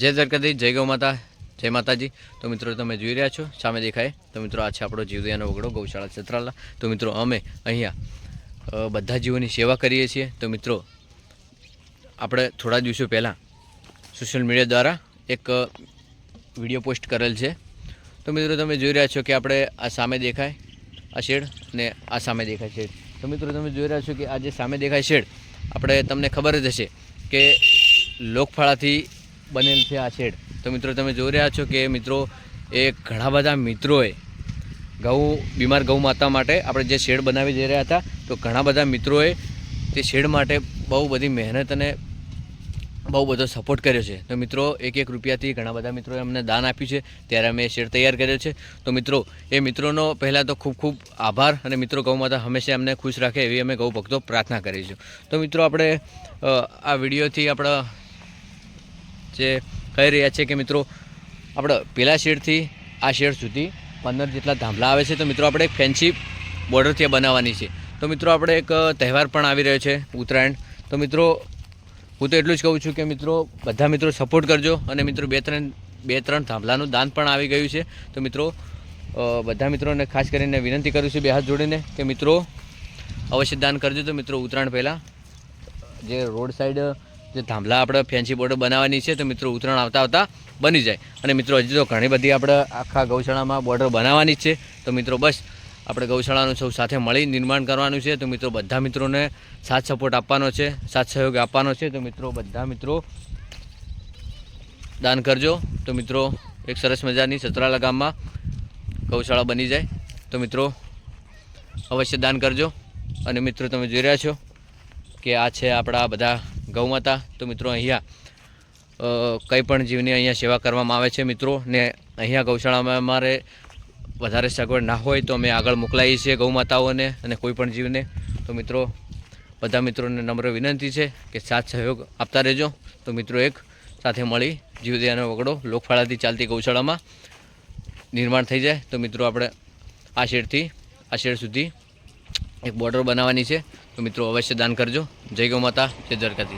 જય દ્વારકાધી જય ગૌ માતા, જય માતાજી. તો મિત્રો, તમે જોઈ રહ્યા છો, સામે દેખાય. તો મિત્રો, આ છે આપણો જીવદયાનો વગડો ગૌશાળા છત્રાલા તો મિત્રો, અમે અહીંયા બધા જીવોની સેવા કરીએ છીએ. તો મિત્રો, આપણે થોડા દિવસો પહેલાં સોશિયલ મીડિયા દ્વારા એક વીડિયો પોસ્ટ કરેલ છે. તો મિત્રો, તમે જોઈ રહ્યા છો કે આપણે આ સામે દેખાય, આ શેડ અને આ સામે દેખાય શેડ. તો મિત્રો, તમે જોઈ રહ્યા છો કે આ જે સામે દેખાય શેડ, આપણે તમને ખબર જ હશે કે લોકફાળાથી બનેલ છે આ શેડ. તો મિત્રો તમે જોઈ રહ્યા છો કે મિત્રો એ ઘણા બધા મિત્રોએ ગૌ બીમાર ગૌ માતા માટે આપણે જે શેડ બનાવી જઈ રહ્યા હતા, તો ઘણા બધા મિત્રોએ તે શેડ માટે બહુ બધી મહેનત અને બહુ બધો સપોર્ટ કર્યો છે. તો મિત્રો એક એક રૂપિયાથી ઘણા બધા મિત્રોએ અમને દાન આપ્યું છે. ત્યારે અમે શેડ તૈયાર કર્યો છે. તો મિત્રો એ મિત્રોનો પહેલાં તો ખૂબ ખૂબ આભાર અને મિત્રો ગૌ માતા હંમેશા અમને ખુશ રાખે એવી અમે ગૌ ભક્તો પ્રાર્થના કરીશું. તો મિત્રો આપણે આ વિડીયોથી આપણા જે કહી રહ્યા છે કે મિત્રો, આપણે પેલા શેડથી આ શેડ સુધી પંદર જેટલા ધાંભલા આવે છે. તો મિત્રો, આપણે એક ફેન્સી બોર્ડર ત્યાં બનાવવાની છે. તો મિત્રો, આપણે એક તહેવાર પણ આવી રહ્યો છે, ઉત્તરાયણ. તો મિત્રો, હું તો એટલું જ કહું છું કે મિત્રો, બધા મિત્રો સપોર્ટ કરજો અને મિત્રો, બે ત્રણ બે ત્રણ થાંભલાનું દાન પણ આવી ગયું છે. તો મિત્રો બધા મિત્રોને ખાસ કરીને વિનંતી કરું છું બે હાથ જોડીને કે મિત્રો, અવશ્ય દાન કરજો. તો મિત્રો, ઉત્તરાયણ પહેલાં જે રોડ સાઈડ જે થાંભલા આપણે ફેન્સી બોર્ડર બનાવવાની છે, તો મિત્રો ઉત્તરાયણ આવતા આવતા બની જાય. અને મિત્રો હજી તો ઘણી બધી આપણે આખા ગૌશાળામાં બોર્ડર બનાવવાની છે. તો મિત્રો બસ, આપણે ગૌશાળાનું સૌ સાથે મળી નિર્માણ કરવાનું છે. તો મિત્રો બધા મિત્રોને સાથ સપોર્ટ આપવાનો છે, સાથ સહયોગ આપવાનો છે. તો મિત્રો બધા મિત્રો દાન કરજો. તો મિત્રો એક સરસ મજાની સતરાલા ગામમાં ગૌશાળા બની જાય. તો મિત્રો અવશ્ય દાન કરજો. અને મિત્રો તમે જોઈ રહ્યા છો કે આ છે આપણા બધા ગૌમાતા. તો મિત્રો અહીંયા કંઈ પણ જીવની અહીંયા સેવા કરવામાં આવે છે મિત્રો, ને અહીંયા ગૌશાળામાં અમારે વધારે સગવડ ના હોય તો અમે આગળ મોકલાવીએ છીએ ગૌમાતાઓને અને કોઈ પણ જીવને. તો મિત્રો, બધા મિત્રોને નમ્ર વિનંતી છે કે સાથ સહયોગ આપતા રહેજો. તો મિત્રો એક, સાથે મળી જીવદયાનો વગડો લોકફાળાથી ચાલતી ગૌશાળામાં નિર્માણ થઈ જાય. તો મિત્રો આપણે આ શેડથી આ શેડ સુધી એક બોર્ડર બનાવવાની છે. તો મિત્રો અવશ્ય દાન કરજો. જય ગૌ માતા જય દ્વારકાથી